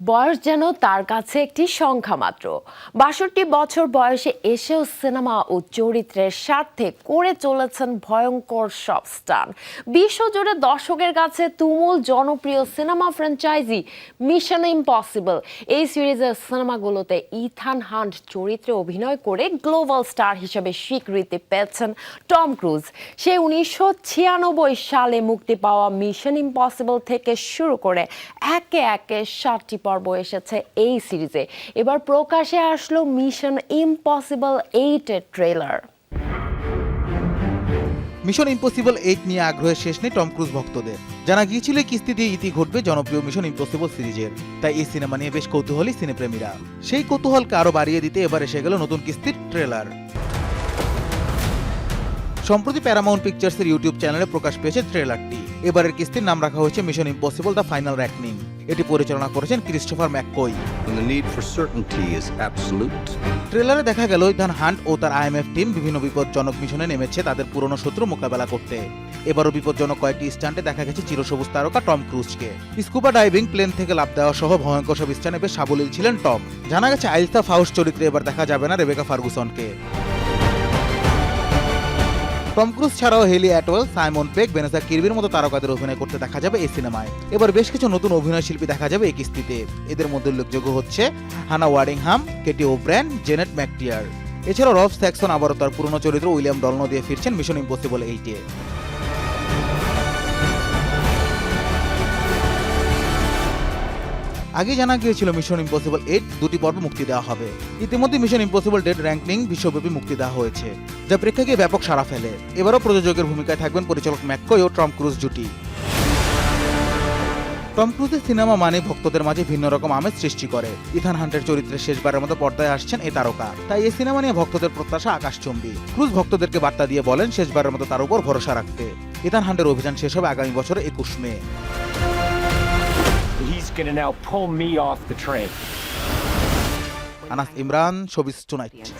বয়স যেন তার কাছে একটি সংখ্যা মাত্র। বাষট্টি বছর বয়সে এসেও সিনেমা ও চরিত্রের স্বার্থে করে চলেছেন ভয়ঙ্কর সব স্টান বিশ্বজুড়ে দর্শকের কাছে তুমুল জনপ্রিয় সিনেমা ফ্র্যাঞ্চাইজি মিশন ইম্পসিবল। এই সিরিজের সিনেমাগুলোতে ইথান হান্ট চরিত্রে অভিনয় করে গ্লোবাল স্টার হিসেবে স্বীকৃতি পেয়েছেন টম ক্রুজ। সে উনিশশো ছিয়ানব্বই সালে মুক্তি পাওয়া মিশন ইম্পসিবল থেকে শুরু করে একে একে সাতটি পর্ব এসেছে এই সিরিজে। এবার প্রকাশে আসলো মিশন ইম্পসিবল এইটের ট্রেলার মিশন ইম্পসিবল এইট নিয়ে আগ্রহের শেষ নেই টম ক্রুজ ভক্তদের। জানা গিয়েছিল কিস্তি দিয়ে ইতি ঘটবে জনপ্রিয় মিশন ইম্পসিবল সিরিজের। তাই এই সিনেমা নিয়ে বেশ কৌতূহলী সিনেপ্রেমীরা। সেই কৌতূহলকে আরও বাড়িয়ে দিতে এবার এসে গেল নতুন কিস্তির ট্রেলার সম্প্রতি প্যারামাউন্ট পিকচার্সের ইউটিউব চ্যানেলে প্রকাশ পেয়েছে ট্রেলারটি এবারের কিস্তির নাম রাখা হয়েছে Mission Impossible the final reckoning এটি পরিচালনা করেছেন ক্রিস্টোফার ম্যাককোই. ট্রেলারে দেখা গেল ইথান হান্ট ও তার আইএমএফ টিম বিভিন্ন বিপজ্জনক মিশনে নেমেছে তাদের পুরনো শত্রু মোকাবেলা করতে। এবারও বিপজ্জনক কয়েকটি স্টান্টে দেখা গেছে চিরসবুজ তারকা টম ক্রুজকে স্কুবা ডাইভিং প্লেন থেকে লাভ দেওয়া সহ ভয়ঙ্কর সব স্টানে বেশ সাবলীল ছিলেন টম জানা গেছে আইলসা ফাউস চরিত্রে এবার দেখা যাবে না রেবেকা ফার্গুসনকে। টম ক্রুজ ছাড়াও হেলি অ্যাটওয়েল, সাইমন পেক বেনেসা কিরবির মতো তারকাদের অভিনয় করতে দেখা যাবে এই সিনেমায়। এবার বেশ কিছু নতুন অভিনয় শিল্পী দেখা যাবে এই কিস্তিতে। এদের মধ্যে উল্লেখযোগ্য হচ্ছে হানা ওয়ারিংহাম, কেটি ওব্র্যান জেনেট ম্যাকটিয়ার। এছাড়াও রফ স্যাক্সন আবারও তার পুরনো চরিত্র উইলিয়াম ডলনো দিয়ে ফিরছেন মিশন ইম্পসিবল এইটে। আগে জানা গিয়েছিল মিশন ইম্পসিবল এইট দুটি পর্ব মুক্তি দেওয়া হবে। ইতিমধ্যে মিশন ইম্পসিবল ডেড র্যাঙ্কিং বিশ্বব্যাপী মুক্তি দেওয়া হয়েছে, যা প্রেক্ষাকে ব্যাপক সাড়া ফেলে। এবারও প্রযোজকের ভূমিকায় থাকবেন পরিচালক ম্যাককই ও টম ক্রুজ জুটি। টম ক্রুজের সিনেমা মানে ভক্তদের মাঝে ভিন্ন রকম আমেজ সৃষ্টি করে। ইথান হান্টের চরিত্রে শেষবারের মতো পর্দায় আসছেন এই তারকা। তাই এই সিনেমা নিয়ে ভক্তদের প্রত্যাশা আকাশচম্বী। ক্রুজ ভক্তদেরকে বার্তা দিয়ে বলেন, শেষবারের মতো তার উপর ভরসা রাখতে। ইথান হান্টের অভিযান শেষ হবে আগামী বছরের একুশ মে। he's gonna now pull me off the train. Anas Imran, Showbiz Tonight.